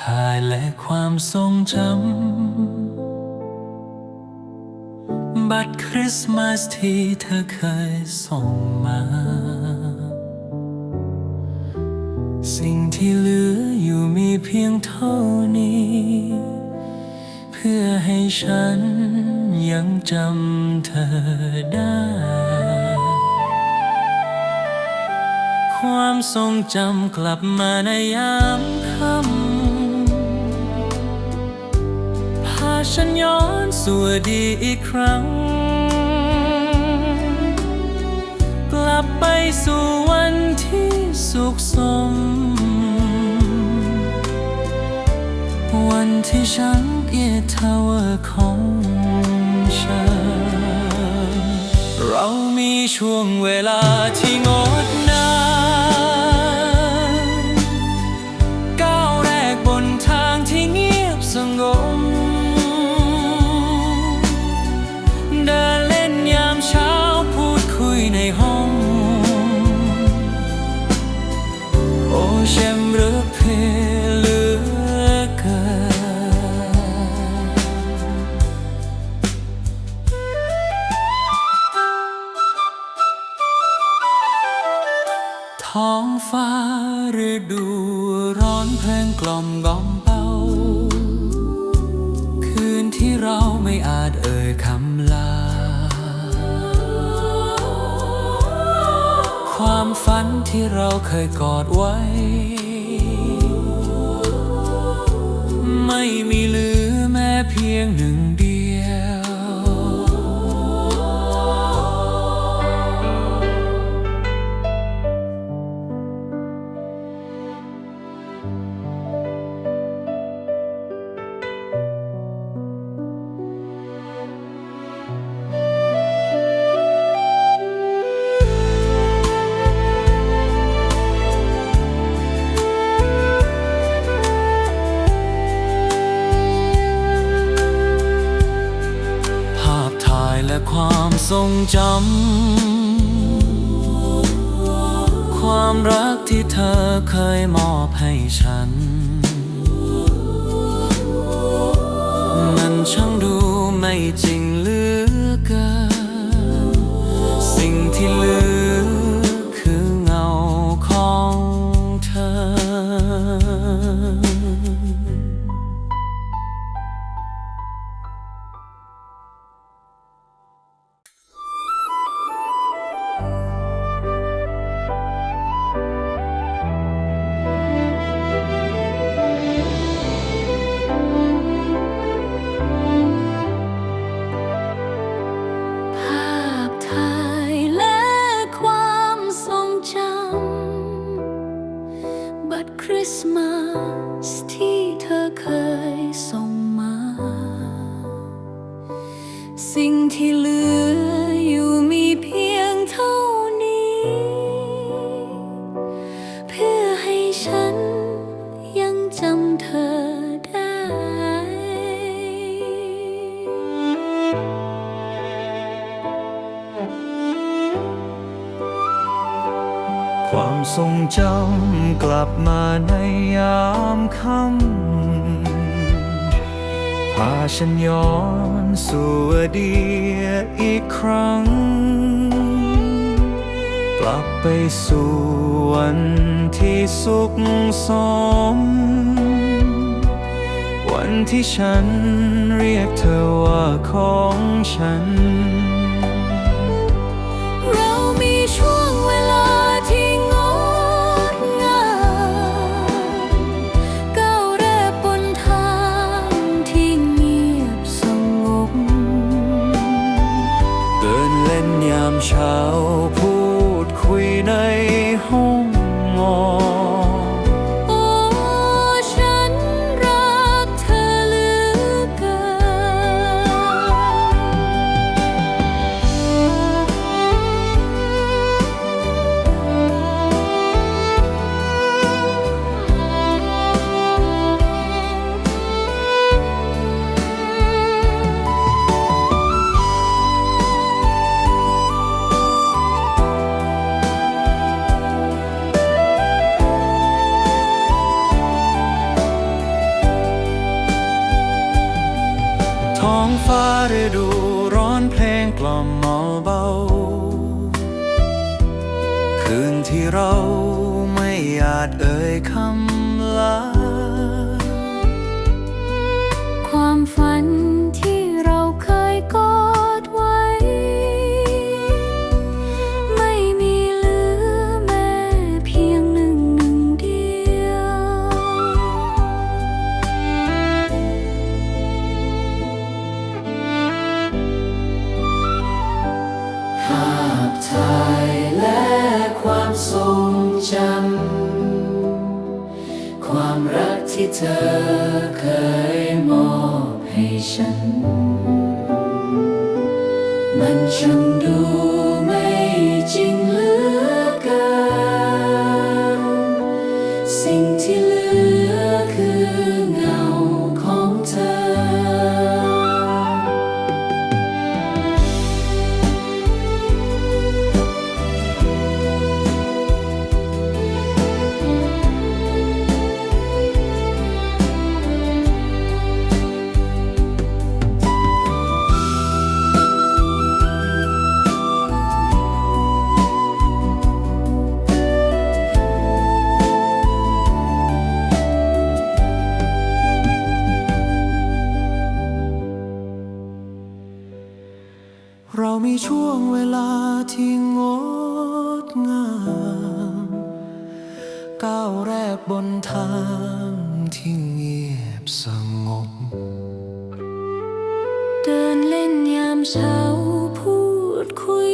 าพถ่ายและความทรงจำ บัตรคริสต์มาสที่เธอเคยส่งมา สิ่งที่เหลืออยู่มีเพียงเท่านี้ เพื่อให้ฉันยังจำเธอได้ ความทรงจำกลับมาในยามค่ำ ฉันย้อนสู่อดีตอีกครั้ง กลับไปสู่วันที่สุขสม วันที่ฉันเกียรติทาวเวอร์ของฉัน เรามีช่วงเวลาที่งดงาม ท้องฟ้าฤดูร้อนเพลงกล่อมกล่อมเบาคืนที่เราไม่อาจเอ่ยคำลา ความฝันที่เราเคยกอดไว้ ไม่มีเหลือแม้เพียงหนึ่ง ความทรงจำ ความรักที่เธอเคยมอบให้ฉัน มันช่างดูไม่จริงเหลือเกิน มาสที่เธอเคยส่งมา สิ่งที่เหลืออยู่มีเพียงเท่านี้ เพื่อให้ฉัน ทรงจำกลับมาในยามค่ำพาฉันย้อนสู่อดีตอีกครั้ง กลับไปสู่วันที่สุขสม วันที่ฉันเรียกเธอว่าของฉัน กล่อมเมาเบา คืนที่เรา ทายและความทรงจำ ความรักที่เธอเคยมอบให้ฉัน มันช่างดู ช่วงเวลาที่งดงาม ก้าวแรกบนทางที่เงียบสงบ เดินเล่นยามเช้าพูดคุย